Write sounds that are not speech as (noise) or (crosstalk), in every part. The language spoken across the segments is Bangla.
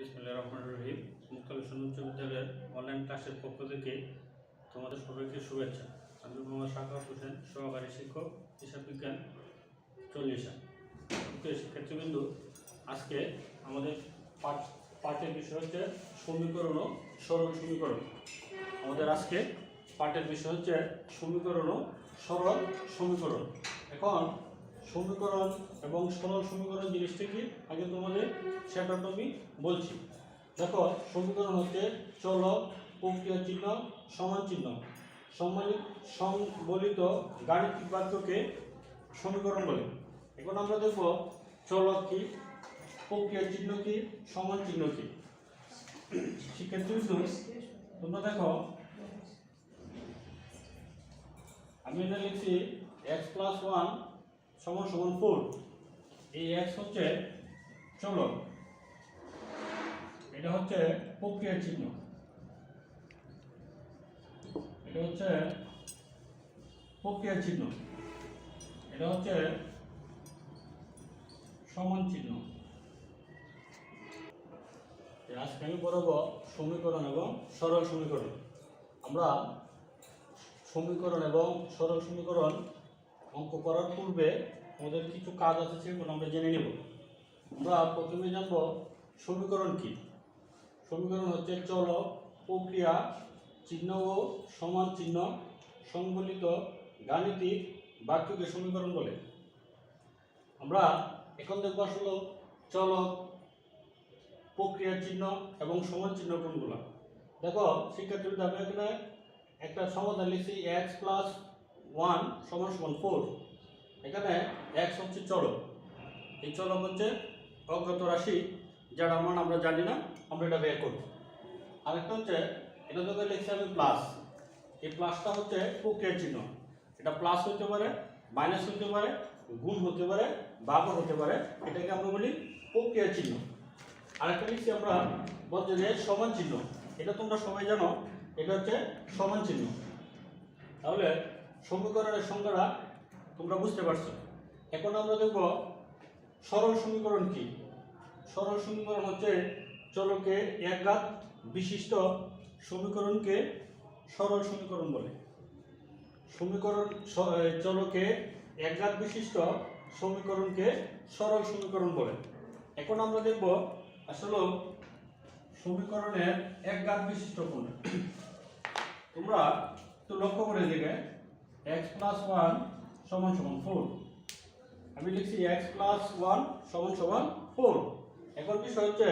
বিদ্যালয়ের অনলাইন ক্লাসের পক্ষ তোমাদের সবাইকে শুভেচ্ছা। সহকারী শিক্ষক হিসাব বিজ্ঞান আজকে আমাদের পাঠ বিষয় হচ্ছে সমীকরণ ও সরল সমীকরণ। আমাদের আজকে পাঠের বিষয় হচ্ছে সমীকরণ ও সরল সমীকরণ। এখন সমীকরণ এবং সরল সমীকরণ জিনিসটা কি? আগে তোমাদের সেটা আমি বলছি। দেখো সমীকরণ হচ্ছে চলক প্রক্রিয়া চিহ্ন সমান চিহ্ন। সম্মানিত সংবলিত গাণিতিক বাক্যকে সমীকরণ বলে। এখন আমরা দেখব চলক কি প্রক্রিয়া চিহ্ন কি সমান চিহ্ন কি। শিক্ষার্থী বন্ধু, তোমরা দেখো আমি এটা লিখছি এক্স প্লাস ওয়ান সমান সমান ফোর এই এক্স হচ্ছে চলক এটা হচ্ছে প্রক্রিয়ার চিহ্ন। এটা হচ্ছে প্রক্রিয়ার চিহ্ন। এটা হচ্ছে সমান চিহ্ন। আজকে আমি পড়াবো সমীকরণ এবং সরল সমীকরণ। আমরা সমীকরণ এবং সরল সমীকরণ অঙ্ক করার পূর্বে আমাদের কিছু কাজ আছে সেগুলো আমরা জেনে নেব। আমরা প্রথমে জানব সমীকরণ কি? সমীকরণ হচ্ছে চল, প্রক্রিয়া, চিহ্ন ও সমান চিহ্ন সংবলিত গাণিতিক বাক্যকে সমীকরণ বলে। আমরা এখন দেখব আসলে চলক প্রক্রিয়ার চিহ্ন এবং সমান চিহ্ন কোনগুলো। দেখো শিক্ষার্থীদের আমি এখানে একটা সমাধান লিখছি এক্স প্লাস ওয়ান সমান সমান ফোর এখানে এক্স হচ্ছে চলক। এই চলক হচ্ছে অজ্ঞাত রাশি, যার মান আমরা জানি না, আমরা এটা বের করব আরেকটা হচ্ছে, এটা তোকে লিখছি আমি প্লাস এই প্লাসটা হচ্ছে প্রক্রিয়ার চিহ্ন। এটা প্লাস হতে পারে মাইনাস হতে পারে, গুণ হতে পারে, ভাগও হতে পারে, এটাকে আমরা বলি প্রক্রিয়ার চিহ্ন। আরেকটা লিখছি আমরা বলতে যে সমান চিহ্ন। এটা তোমরা সবাই জানো, এটা হচ্ছে সমান চিহ্ন। তাহলে সমীকরণের সংজ্ঞাটা তোমরা বুঝতে পারছ। এখন আমরা দেখব সরল সমীকরণ কি? সরল সমীকরণ হচ্ছে চলকে একঘাত বিশিষ্ট সমীকরণকে সরল সমীকরণ বলে। সমীকরণ চলকে একঘাত বিশিষ্ট সমীকরণকে সরল সমীকরণ বলে। এখন আমরা দেখব আসলে সমীকরণের একঘাত বিশিষ্ট কোনটা তোমরা তো লক্ষ্য করে দেখে এক্স প্লাস ওয়ান সমান সমান ফোর আমি লিখছি এক্স প্লাস ওয়ান সমান সমান ফোর এখন বিষয় হচ্ছে,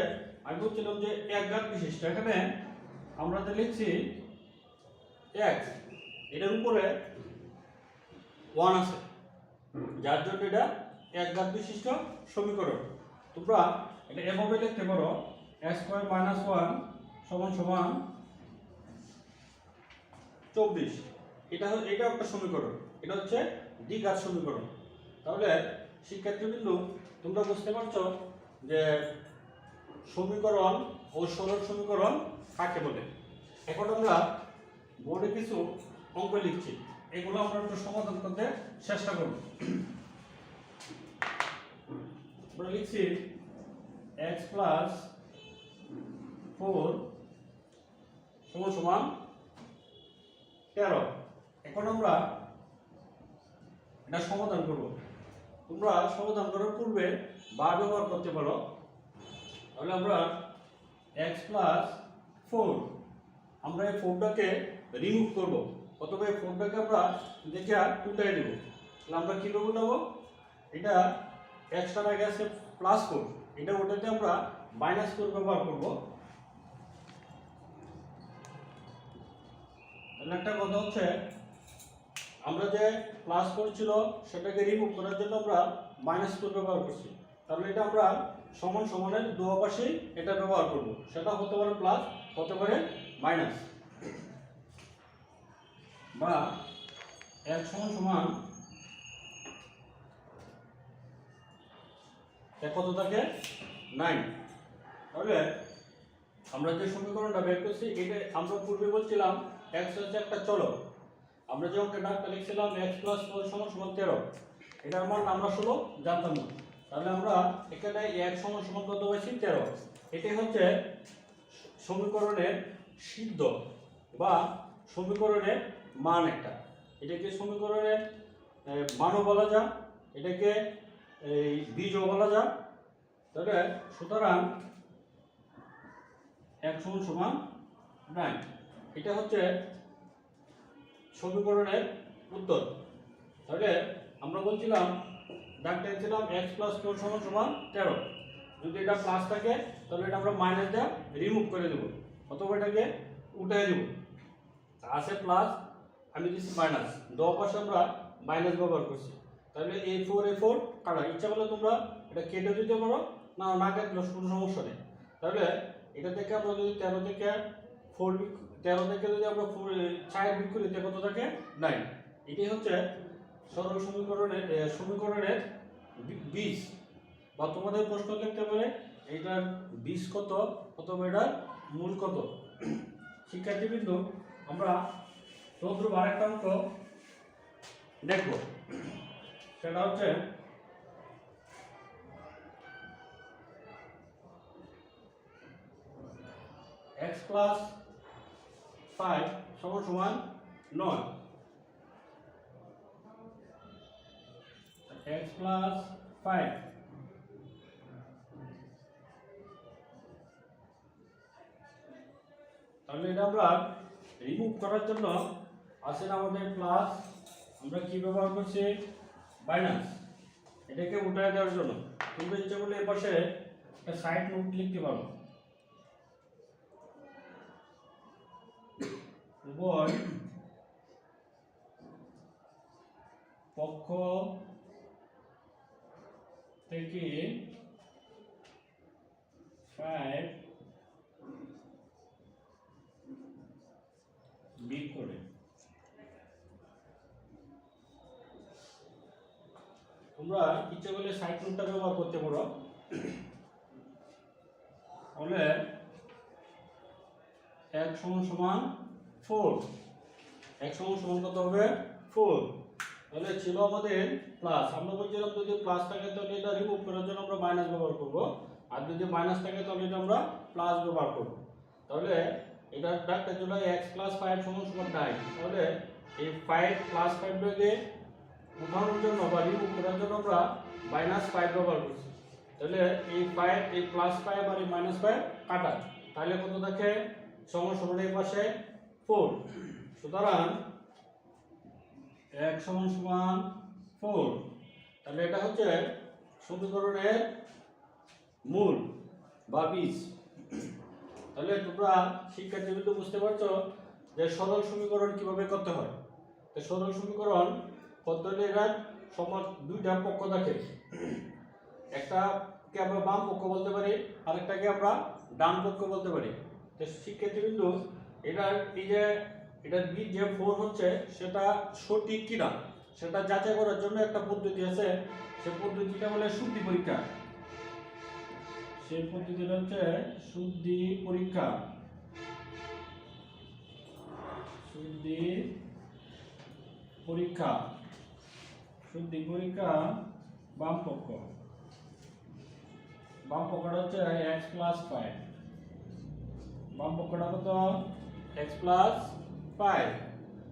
আমি বলছিলাম যে একঘাত বিশিষ্ট। এখানে আমরা তো লিখছি এক্স এটার উপরে ওয়ান আছে। যার জন্য এটা একঘাত বিশিষ্ট সমীকরণ। তোমরা এটা এভাবে লিখতে পারো এক্স স্কোয়ার মাইনাস ওয়ান সমান সমান চব্বিশ। এটা এটা একটা সমীকরণ। এটা হচ্ছে দ্বিঘাত সমীকরণ তাহলে শিক্ষার্থীবৃন্দ, তোমরা বুঝতে পারছ যে সমীকরণ ও সরল সমীকরণ কাকে বলে? এখন আমরা বোর্ডে কিছু অঙ্ক লিখছি। এগুলো আমরা একটু সমাধান করতে চেষ্টা করব। আমরা লিখছি এক্স প্লাস ফোর সমান সমান তেরো। এখন আমরা এটা সমাধান করব। তোমরা সমাধান করার পূর্বে বার ব্যবহার করতে পারো। তাহলে আমরা এক্স প্লাস ফোর আমরা এই ফোরটাকে রিমুভ করব। অথবা এই ফোরটাকে আমরা দেখে উল্টাই দেবো। তাহলে আমরা কীভাবে উল্টাবো এটা এক্সট্রা গেছে প্লাস ফোর এটা ওটাতে আমরা মাইনাস ফোর ব্যবহার করব। তাহলে একটা কথা হচ্ছে আমরা যে প্লাস করছিল সেটাকে রিমুভ করার জন্য আমরা মাইনাস ফোর ব্যবহার করছি। তাহলে এটা আমরা সমান সমানের দু পাশেই এটা ব্যবহার করব। সেটা হতে পারে প্লাস হতে পারে মাইনাস বা এক সমান সমান এক কত থাকে? নাইন তাহলে আমরা যে সমীকরণটা বের করছি, এটা আমরা পূর্বে বলছিলাম এক্স হচ্ছে একটা চলক। আমরা যে অঙ্কটা লিখছিলাম এক্স প্লাস ফোর সমান সমান তেরো। এটার মান আমরা শুধু জানতাম না। তাহলে আমরা এখানে এক সমান সমান কত পাইছি? তেরো। এটি হচ্ছে সমীকরণের সিদ্ধ বা সমীকরণের মান একটা। এটাকে সমীকরণের মানও বলা যায়, এটাকে এই বীজও বলা যায়। তাহলে সুতরাং এক সমান সমান নাইন এটা হচ্ছে সমীকরণের উত্তর। তাহলে আমরা বলছিলাম ডাকতে ছিলাম এক্স প্লাস ফোর সমান সমান তেরো। যদি এটা প্লাস থাকে, তাহলে এটা আমরা মাইনাসটা রিমুভ করে দেবো, অথবা এটাকে উঠে দেবো। আছে প্লাস আমি দিচ্ছি মাইনাস দ পাশে আমরা মাইনাস ব্যবহার করছি। তাহলে এ ফোর এ ফোর কাটা ইচ্ছা করলে তোমরা এটা কেটে দিতে পারো, না না কাটলে কোনো সমস্যা নেই। তাহলে এটা থেকে আমরা যদি তেরো থেকে ফোর তেরো থেকে যদি আমরা চার বিক করি কত থাকে? নাইন এটাই হচ্ছে সরল সমীকরণের সমীকরণের বি- বীজ। বা তোমাদের প্রশ্ন লিখতে পারে, এইটার বীজ কত? অথবা এটার মূল কত? শিক্ষার্থী বিন্দু আমরা তদ্রুপ আরেকটা অঙ্ক দেখব। সেটা হচ্ছে এক্স প্লাস ফাইভ সমান সমান নয়। এক্স প্লাস ফাইভ তাহলে এটা আমরা রিমুভ করার জন্য আসেন আমাদের প্লাস আমরা কি ব্যবহার করছি? মাইনাস এটাকে উঠায় দেওয়ার জন্য। তুমি ইচ্ছে করলে এ পাশে একটা সাইড নোট লিখতে পারো। উভয় পক্ষ থেকে ফাইভ বিগ করে। তোমরা ইচ্ছে করলে সাইড নোটটা ব্যবহার করতে পারো। তাহলে এক সমান সমান ফোর এক সমান সমান কত হবে? ফোর তাহলে ছিল আমাদের প্লাস আমরা বলছিলাম যদি প্লাস থাকে তাহলে এটা রিমুভ করার জন্য আমরা মাইনাস ব্যবহার করব। আর যদি মাইনাস থাকে তাহলে এটা আমরা প্লাস ব্যবহার করব। তাহলে এটা ডাকটা ছিল এক্স প্লাস ফাইভ সমান সমান নাইন তাহলে এই ফাইভ প্লাস ফাইভটাকে উঠানোর জন্য বা রিমুভ করার জন্য আমরা মাইনাস ফাইভ ব্যবহার করছি। তাহলে এই ফাইভ এই প্লাস ফাইভ আর এই মাইনাস ফাইভ কাটা। তাহলে কত থাকে সমান সমান এই পাশে ফোর। সুতরাং এক সমান সমান ফোর। তাহলে এটা হচ্ছে সমীকরণের মূল বা বীজ। তাহলে তোমরা শিক্ষার্থী কিন্তু বুঝতে পারছ যে সরল সমীকরণ কীভাবে করতে হয়। তো সরল সমীকরণ করতে হলে এরা সমান দুইটা পক্ষ থাকে একটাকে আমরা বাম পক্ষ বলতে পারি, আরেকটাকে আমরা ডান পক্ষ বলতে পারি। তো শিক্ষার্থী বিন্দু এটার এই যে, এটার বীজ যে ফোর হচ্ছে, সেটা সঠিক কিনা? সেটা যাচাই করার জন্য একটা পদ্ধতি আছে। সে পদ্ধতিটা বলে শুদ্ধি পরীক্ষা। সেই পদ্ধতিটা হচ্ছে শুদ্ধি পরীক্ষা। শুদ্ধি পরীক্ষা। শুদ্ধি পরীক্ষা বাম পক্ষ। বাম পক্ষটা হচ্ছে এক্স প্লাস ফাইভ বাম পক্ষটা কত? এক্স প্লাস ফাইভ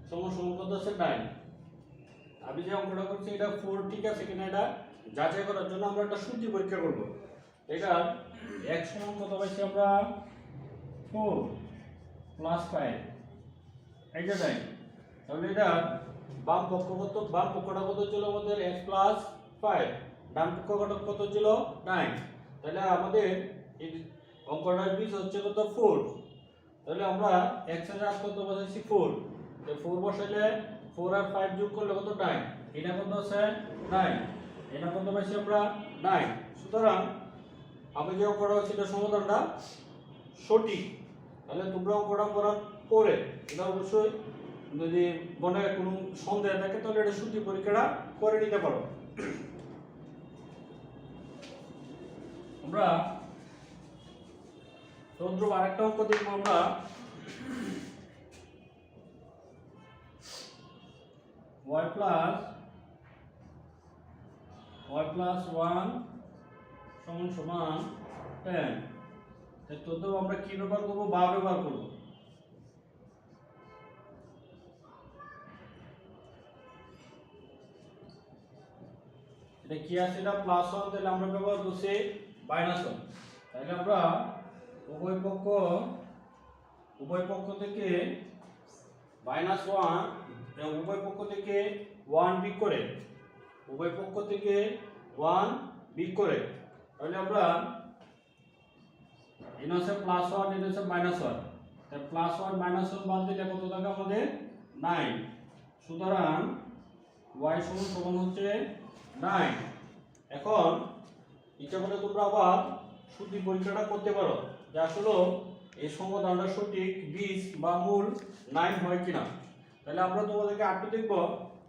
সমান সমান কত আছে নাইন আমি যে অঙ্কটা করছি, এটা ফোর ঠিক আছে কিনা এটা যাচাই করার জন্য আমরা একটা শুদ্ধি পরীক্ষা করব। এটা এক সমান কত পাইছি আমরা? ফোর প্লাস ফাইভ এইটা নাই তাহলে এটা বাম পক্ষ কত, বাম পক্ষটা কত ছিল আমাদের? এক্স প্লাস ফাইভ ডান পক্ষ কত কত ছিল? নাইন তাহলে আমাদের অঙ্কটার বীজ হচ্ছে কত? ফোর তাহলে আমরা এক্সের আর কত বসাইছি? ফোর তো ফোর বসাইলে ফোর আর ফাইভ যোগ করলে কত? নাইন এটা কত আছে নাইন এটা কত পাইছি আমরা? নাইন সুতরাং আমি যে অঙ্কটা হচ্ছে এটা সমাধানটা সঠিক। তাহলে তোমরা অঙ্কটা করার পরে, এটা অবশ্যই যদি মনে কোনো সন্দেহ থাকে, তাহলে এটা শুদ্ধি পরীক্ষাটা করে নিতে পারো। আমরা তদ্রুপ আরেকটা অঙ্ক দেখব আমরা। y plus y plus one সমান সমান টেন তদ্রুপ আমরা কি ব্যবহার করব? বা ব্যবহার করব। এটা কি আছে? এটা প্লাস ওয়ান তাহলে আমরা ব্যবহার করছি মাইনাস ওয়ান তাহলে আমরা উভয় পক্ষ উভয় পক্ষ থেকে মাইনাস ওয়ান উভয় পক্ষ থেকে ওয়ান বিক করে। উভয় পক্ষ থেকে ওয়ান বিক করে। তাহলে আমরা এন হচ্ছে প্লাস ওয়ান এন হচ্ছে minus one plus one minus one বাদ দিলে কত থাকে আমাদের? নাইন সুতরাং ওয়াই সমান সমান হচ্ছে নাইন এখন ইচ্ছা করলে তোমরা আবার শুদ্ধি পরীক্ষাটা করতে পারো। যে আসলে এই সমাধানটা সঠিক বিশ বা মূল নাইন হয় কিনা। তাহলে আমরা তোমাদেরকে আটটু দেখব,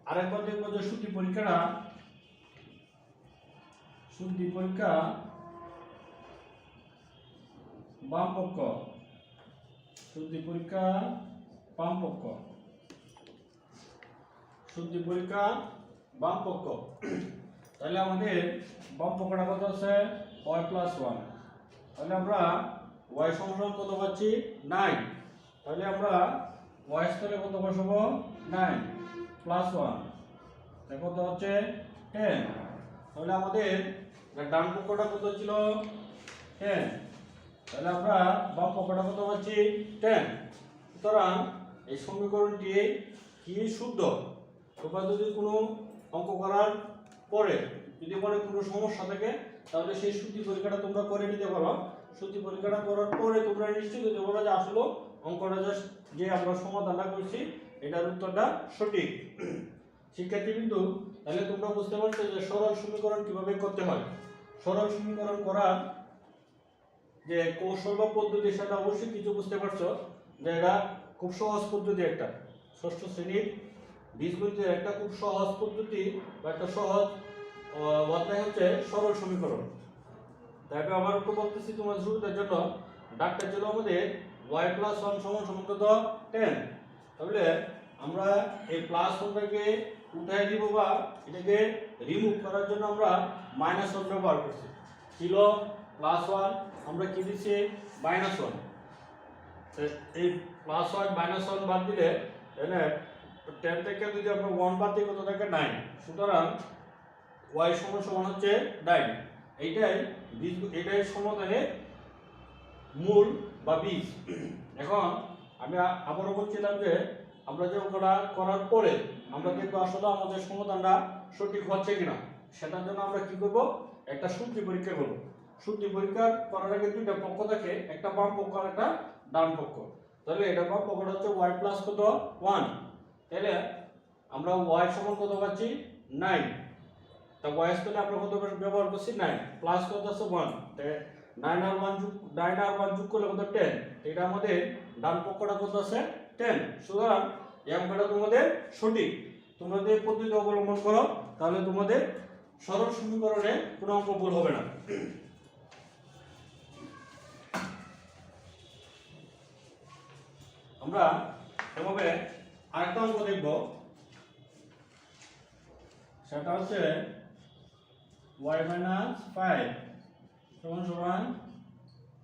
আরেকবার দেখব যে শুদ্ধি পরীক্ষাটা। শুদ্ধি পরীক্ষা বাম পক্ষ শুদ্ধি পরীক্ষা বাম পক্ষ শুদ্ধি পরীক্ষা বাম পক্ষ তাহলে আমাদের বাম পক্ষটা কত আছে? ওয়াই প্লাস ওয়ান তাহলে আমরা ওয়াই সমান কত পাচ্ছি? নাইন তাহলে আমরা ওয়াই স্তরে কত বসাবো? নাইন প্লাস ওয়ান কত হচ্ছে? টেন তাহলে আমাদের ডান পক্ষটা কত ছিল? টেন তাহলে আমরা বাম পক্ষটা কত পাচ্ছি? টেন সুতরাং এই সমীকরণটি কি শুদ্ধ? তোমরা যদি কোনো অঙ্ক করার পরে, যদি মনে কোনো সমস্যা থাকে, তাহলে সেই শুদ্ধি পরীক্ষাটা তোমরা করে নিতে পারো। শুদ্ধি পরীক্ষাটা করার পরে তোমরা নিশ্চিত হতে পারো যে আসলে অঙ্কটা যে যে আমরা সমাধানটা করছি, এটার উত্তরটা সঠিক। শিক্ষার্থী কিন্তু তাহলে তোমরা বুঝতে পারছ যে সরল সমীকরণ কীভাবে করতে হয়? সরল সমীকরণ করার যে কৌশল বা পদ্ধতি সেটা অবশ্যই কিছু বুঝতে পারছ, যে এটা খুব সহজ পদ্ধতি একটা। ষষ্ঠ শ্রেণির বীজগণিতের একটা খুব সহজ পদ্ধতি বা একটা সহজ অধ্যায় হচ্ছে সরল সমীকরণ। তারপরে আবার একটু বলতেছি তোমার সুবিধার জন্য ডাক্তার ছিল আমাদের ওয়াই প্লাস ওয়ান সমান সমান কত টেন তাহলে আমরা এই প্লাস ওয়ানটাকে উঠাই দিব বা এটাকে রিমুভ করার জন্য আমরা মাইনাস ওয়ান ব্যবহার করছি। ছিল প্লাস ওয়ান আমরা কি দিচ্ছি মাইনাস ওয়ান এই প্লাস ওয়ান মাইনাস ওয়ান বাদ দিলে এখানে টেন থেকে যদি আমরা ওয়ান বাদ দিই, কত থাকে? নাইন সুতরাং ওয়াই সমান সমান হচ্ছে নাইন এইটাই এটাই সমাধানের মূল বা বীজ। এখন আমি আবারও বলছিলাম যে আমরা যে অঙ্কটা করার পরে আমরা দেখব আসলে আমাদের সমাধানটা সঠিক হচ্ছে কিনা। সেটার জন্য আমরা কি করব? একটা শুদ্ধি পরীক্ষা করব। শুদ্ধি পরীক্ষা করার আগে দুইটা পক্ষ থাকে একটা বাম পক্ষ আর একটা ডান পক্ষ। তাহলে এটা বাম পক্ষটা হচ্ছে ওয়াই প্লাস কত? ওয়ান তাহলে আমরা ওয়াই সমান কত পাচ্ছি? নাইন তা ওয়াই স্কোয়ারে আমরা কত ব্যবহার করছি? নাইন প্লাস কত আছে? ওয়ান নাইন আর ওয়ান যোগ নাইন আর ওয়ান যোগ করলে কত? টেন এটা আমাদের ডান পক্ষটা কত আছে? টেন সুতরাং এই অঙ্কটা তোমাদের সঠিক। তোমরা যদি পদ্ধতি অবলম্বন করো, তাহলে তোমাদের সরল সমীকরণে কোনো অঙ্ক ভুল হবে না। আমরা এভাবে আরেকটা অঙ্ক দেখব। সেটা হচ্ছে y মাইনাস ফাইভ সমান সমান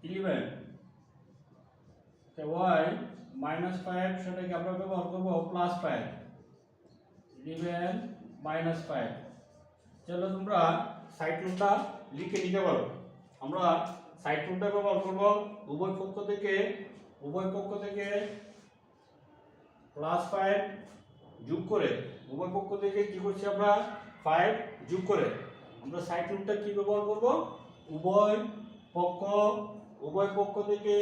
ইলেভেন ওয়াই মাইনাস ফাইভ সেটাকে আমরা ব্যবহার করব plus five eleven minus five চলো তোমরা সাইড নোটটা লিখে নিতে পারো। আমরা সাইড নোটটা ব্যবহার করব উভয় পক্ষ থেকে, উভয় পক্ষ থেকে প্লাস ফাইভ যোগ করে। উভয় পক্ষ থেকে কি করছি আমরা? ফাইভ যোগ করে। আমরা সাইড রুটটা কি ব্যবহার করব? উভয় পক্ষ উভয় পক্ষ থেকে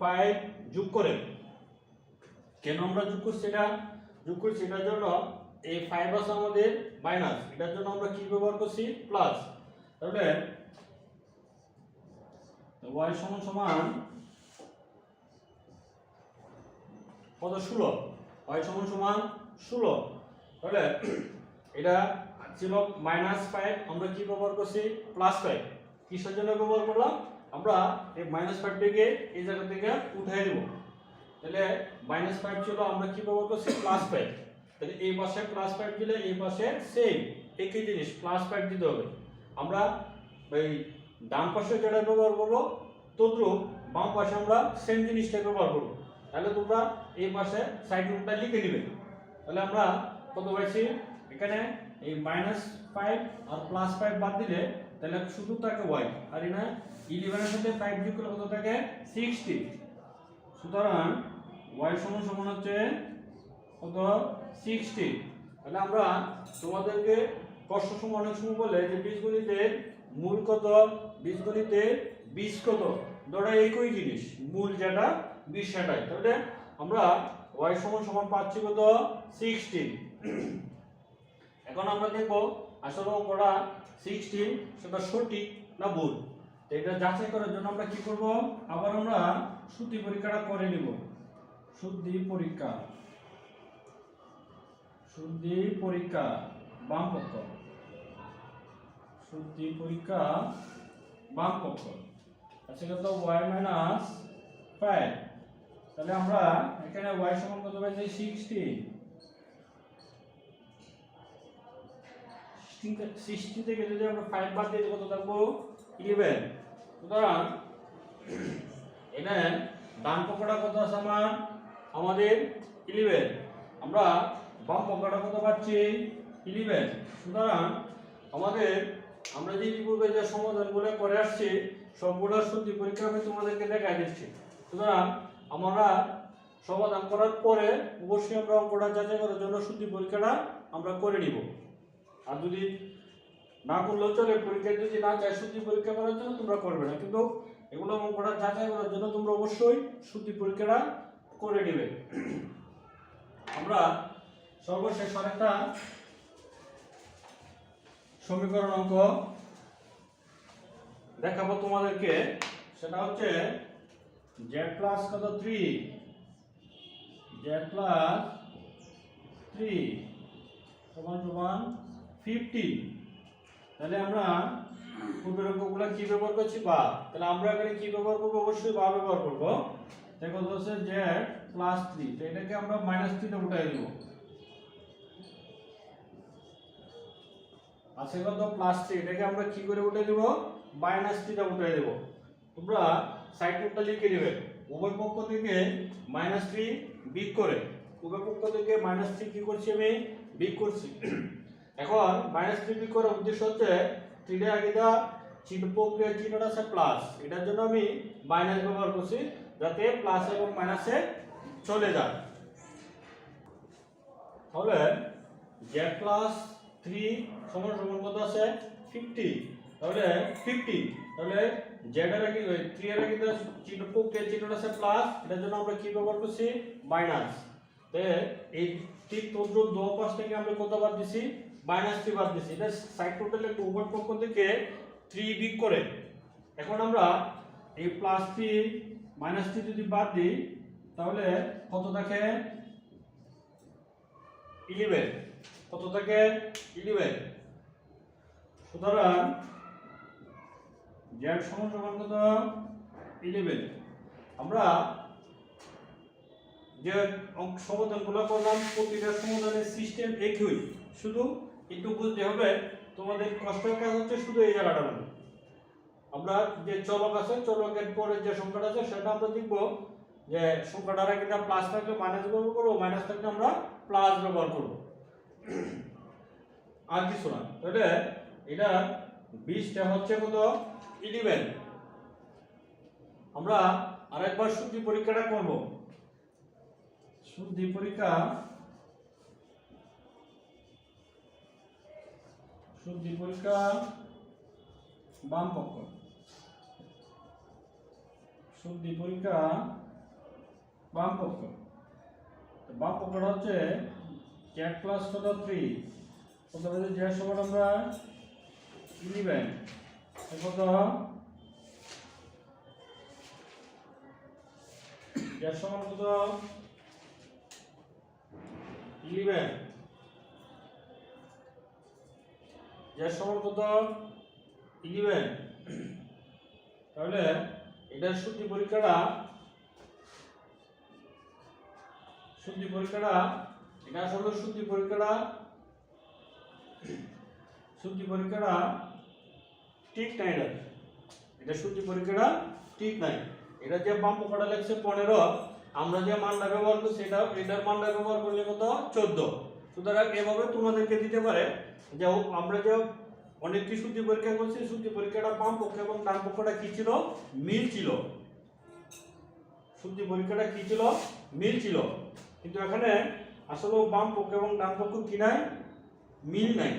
ফাইভ যোগ করে। কেন আমরা যোগ করছি এটা? যোগ করছি এটার জন্য এই ফাইভ আছে আমাদের মাইনাস এটার জন্য আমরা কি ব্যবহার করছি? প্লাস তাহলে ওয়াই সমান সমান কত? ষোলো। ওয়াই সমান সমান ষোলো। তাহলে এটা ছিল মাইনাস ফাইভ আমরা কি ব্যবহার করছি? প্লাস ফাইভ কিসের জন্য ব্যবহার করলাম? আমরা এই মাইনাস ফাইভটাকে এই জায়গা থেকে উঠাই দেব। তাহলে মাইনাস ফাইভ ছিল, আমরা কি ব্যবহার করছি? প্লাস ফাইভ তাহলে এই পাশে প্লাস ফাইভ দিলে এই পাশে সেম একই জিনিস প্লাস ফাইভ দিতে হবে। আমরা এই ডান পাশে যেটা ব্যবহার করব, তদ্রুপ বাম পাশে আমরা সেম জিনিসটা ব্যবহার করব। তাহলে তোমরা এই পাশে সাইড রুটটা লিখে নিবে। তাহলে আমরা কত পাইছি? এখানে এই মাইনাস ফাইভ আর প্লাস ফাইভ বাদ দিলে তাহলে শুধু থাকে ওয়াই আর না ইলেভেনের সাথে ফাইভ যোগ করলে কত থাকে? সিক্সটি সুতরাং ওয়াই সমান সমান হচ্ছে কত? সিক্সটি তাহলে আমরা তোমাদেরকে কষ্ট সময় অনেক সময় বলে যে বীজগণিতের মূল কত? বীজগণিতের বীজ কত? ধরো একই জিনিস, মূল যেটা, বীজ সেটাই। তাহলে আমরা ওয়াই সমান সমান পাচ্ছি কত? সিক্সটিন এখন আমরা দেখব আসলে অঙ্কটা সিক্সটিন সেটা সঠিক না ভুল? তো এটা যাচাই করার জন্য আমরা কি করব? আবার আমরা শুদ্ধি পরীক্ষাটা করে নিব। শুদ্ধি পরীক্ষা। শুদ্ধি পরীক্ষা, বাম পক্ষ। শুদ্ধি পরীক্ষা, বাম পক্ষ। আচ্ছা কত ওয়াই মাইনাস ফাইভ তাহলে আমরা এখানে ওয়াই সমান কত পাইছি সিক্সটিন সিক্সটি থেকে যদি আমরা ফাইভ বাদ দিয়ে কত থাকব ইলেভেন সুতরাং, এখানে ডান পকোড়া কত আছে আমার? আমাদের ইলেভেন আমরা বাম পকোড়া কত পাচ্ছি? ইলেভেন সুতরাং, আমাদের, আমরা যে ইতিপূর্বে যে সমাধানগুলো করে আসছি, সবগুলো সত্যি পরীক্ষা আমি তোমাদেরকে দেখাই দিচ্ছি। সুতরাং, আমরা সমাধান করার পরে অবশ্যই আমরা অঙ্কটা যাচাই করার জন্য শুদ্ধি পরীক্ষাটা আমরা করে নিব। আর যদি না করলেও চলে পরীক্ষায় যদি না চাই শুদ্ধি পরীক্ষা করার জন্য তোমরা করবে না। কিন্তু এগুলো অঙ্কটা যাচাই করার জন্য তোমরা অবশ্যই শুদ্ধি পরীক্ষাটা করে নেবে। আমরা সর্বশেষ আরেকটা সমীকরণ অঙ্ক দেখাবো তোমাদেরকে। সেটা হচ্ছে জেড প্লাস কত? থ্রি জেড প্লাস থ্রি সমান সমান ফিফটি তাহলে আমরা পূর্বের অঙ্কগুলো কি ব্যবহার করছি? বা। তাহলে আমরা এখানে কি ব্যবহার করব? অবশ্যই বা ব্যবহার করব। কত হচ্ছে জেড প্লাস থ্রি তো এটাকে আমরা মাইনাস থ্রিতে উঠাই দেবো। আছে কত? প্লাস থ্রি এটাকে আমরা কি করে উঠে দেবো? মাইনাস থ্রিটা উঠে দেবো। তোমরা সাইড নোটটা লিখে নেবে। উভয় পক্ষ থেকে মাইনাস থ্রি বিগ করে। উভয় পক্ষ থেকে মাইনাস থ্রি কি করছি আমি? বিগ করছি। এখন মাইনাস থ্রি বিগ করার উদ্দেশ্য হচ্ছে থ্রিটা আগে দা চিহ্ন প্রক্রিয়া চিহ্নটা আছে প্লাস এটার জন্য আমি মাইনাস ব্যবহার করছি যাতে প্লাস এবং মাইনাসে চলে যায় তাহলে জেড প্লাস থ্রি সমান সমান কত আছে? ফিফটি তাহলে ফিফটি তাহলে জেড এর আগে থ্রি এর আগে চিহ্ন প্রক্রিয়া চিহ্নটা আছে প্লাস এটার জন্য আমরা কি ব্যবহার করছি? মাইনাস এই ঠিক তদ্রুপ দো পাশ থেকে আমরা কত বাদ দিছি? মাইনাস থ্রি বাদ দিছি এটা সাইড টোটাল একটু উভয় পক্ষ থেকে থ্রি বিগ করে। এখন আমরা এই প্লাস থ্রি মাইনাস থ্রি যদি বাদ দিই, তাহলে কত থাকে? ইলেভেন কত থাকে? ইলেভেন সুতরাং জেড সমান কত? ইলেভেন আমরা যে সমাধানগুলো করলাম, প্রতিটা সমাধানের সিস্টেম একই। শুধু একটু বুঝতে হবে, তোমাদের কষ্টের কাজ হচ্ছে শুধু এই জায়গাটা মানে আমরা যে চলক আছে, চলকের পরে যে সংখ্যাটা আছে, সেটা আমরা দেখব যে সংখ্যাটার আগে প্লাস থাকলে মাইনাস ব্যবহার করব মাইনাস থাকলে আমরা প্লাস ব্যবহার করব। আর কিছু না। তাহলে এটা বিশটা হচ্ছে কত? ইলেভেন আমরা আরেকবার শুদ্ধি পরীক্ষাটা করব। শুদ্ধি পরীক্ষা শুদ্ধি পরীক্ষা বাম পক্ষ। শুদ্ধি পরীক্ষা বাম পক্ষ। বাম পক্ষটা হচ্ছে জেড প্লাস কত থ্রি কত জেড সমান আমরা ইলেভেন কত সমান কত? ইলেভেন জেড সমান কত ইলেভেন তাহলে এটার শুদ্ধি পরীক্ষাটা শুদ্ধি পরীক্ষাটা, এটা আসলে শুদ্ধি পরীক্ষাটা শুদ্ধি পরীক্ষাটা ঠিক নাই না এটা শুদ্ধি পরীক্ষাটা ঠিক নাই। এটা যে বাম পক্ষটা লেখছে পনেরো, আমরা যে মানটা ব্যবহার করছি, এটা, এটার মানটা ব্যবহার করলে কত? চোদ্দ। সুতরাং এভাবে তোমাদেরকে দিতে পারে যে আমরা যে অনেকটি সূত্রি পরীক্ষা করছি সূত্রি পরীক্ষাটা বাম পক্ষ এবং ডান পক্ষটা কি ছিল? মিল ছিল। সূত্রি পরীক্ষাটা কি ছিল? মিল ছিল। কিন্তু এখানে আসলে বাম পক্ষ এবং ডান পক্ষ কি নাই? মিল নাই।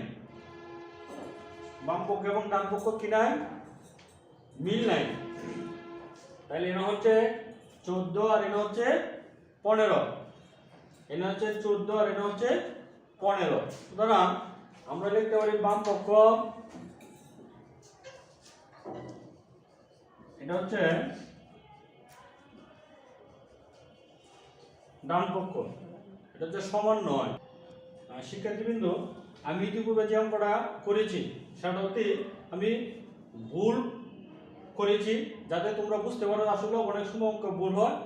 বাম পক্ষ এবং ডান পক্ষ কি নাই? মিল নাই। তাহলে এনে হচ্ছে চোদ্দ আর এনে হচ্ছে পনেরো। এনে হচ্ছে চোদ্দ আর এনে হচ্ছে পনেরো। সুতরাং আমরা লিখতে পারি বাম পক্ষ। এটা হচ্ছে ডান পক্ষ। এটা হচ্ছে সমান নয় শিক্ষার্থীবৃন্দ, আমি ইতিপূর্বে যে অঙ্কটা করেছি, সেটা হচ্ছে আমি ভুল করেছি, যাতে তোমরা বুঝতে পারো আসলে অনেক সময় অঙ্ক ভুল হয়।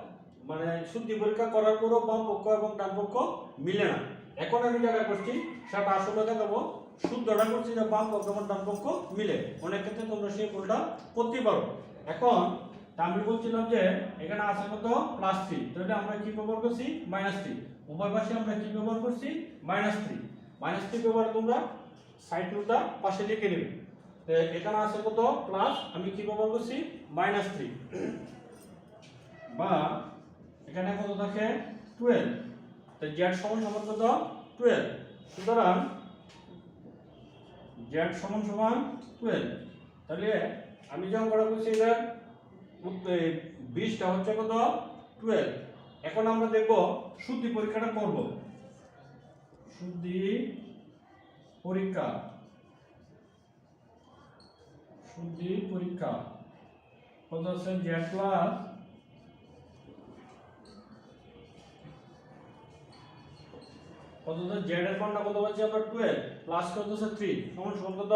মানে শুদ্ধি পরীক্ষা করার পরও বাম পক্ষ এবং ডান পক্ষ মিলে না। এখন আমি যেটা করছি, সেটা আসলে দেখাবো শুদ্ধটা করছি যে বাম পক্ষ এবং ডান পক্ষ মিলে। অনেক ক্ষেত্রে তোমরা সেই ভুলটা করতে পারো। এখন, তা আমি বলছিলাম যে এখানে আছে কত? প্লাস থ্রি তাহলে আমরা কি ব্যবহার করছি? মাইনাস থ্রি উভয় পাশে আমরা কি ব্যবহার করছি? মাইনাস থ্রি মাইনাস থ্রি ব্যবহার তোমরা সাইড রুটটা পাশে লিখে নেবে। এখানে আছে কত? প্লাস আমি কি ব্যবহার করছি? মাইনাস থ্রি বা এখানে কত থাকে? টুয়েলভ তো জেড সমান সমান কত? টুয়েলভ সুতরাং জেড সমান সমান টুয়েলভ তাহলে আমি যখন করা করছি এটার বিশটা হচ্ছে কত? টুয়েলভ এখন আমরা দেখব শুদ্ধি পরীক্ষাটা করব। শুদ্ধি পরীক্ষা। শুদ্ধি পরীক্ষা। কত আছে? জেড প্লাস কত জেড এর মানটা কত পাচ্ছি আমরা? 12 প্লাস কত আছে 3 সমান সমান কত?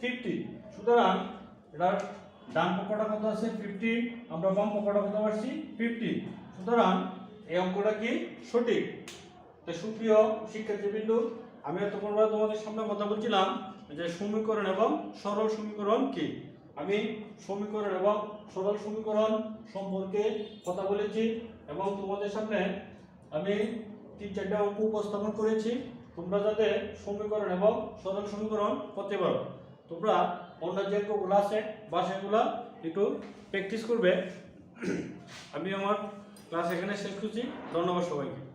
50 সুতরাং এটার ডান পক্ষটা কত আছে? 50 আমরা বাম পক্ষটা কত পাচ্ছি? 50 সুতরাং এই অঙ্কটা কি? সঠিক। তো সুপ্রিয় শিক্ষার্থীবৃন্দ, আমি এতক্ষণ ধরে তোমাদের সামনে কথা বলছিলাম যে সমীকরণ এবং সরল সমীকরণ কি? আমি সমীকরণ এবং সরল সমীকরণ সম্পর্কে কথা বলেছি এবং তোমাদের সামনে আমি তিন চারটা অঙ্ক উপস্থাপন করেছি। তোমরা যাতে সমীকরণ এবং সরল সমীকরণ করতে পারো। তোমরা অন্য যে অঙ্কগুলো আছে বা সেগুলো একটু প্র্যাকটিস করবে। (clears throat) আমি আমার ক্লাস এখানে শেষ করছি। ধন্যবাদ সবাইকে।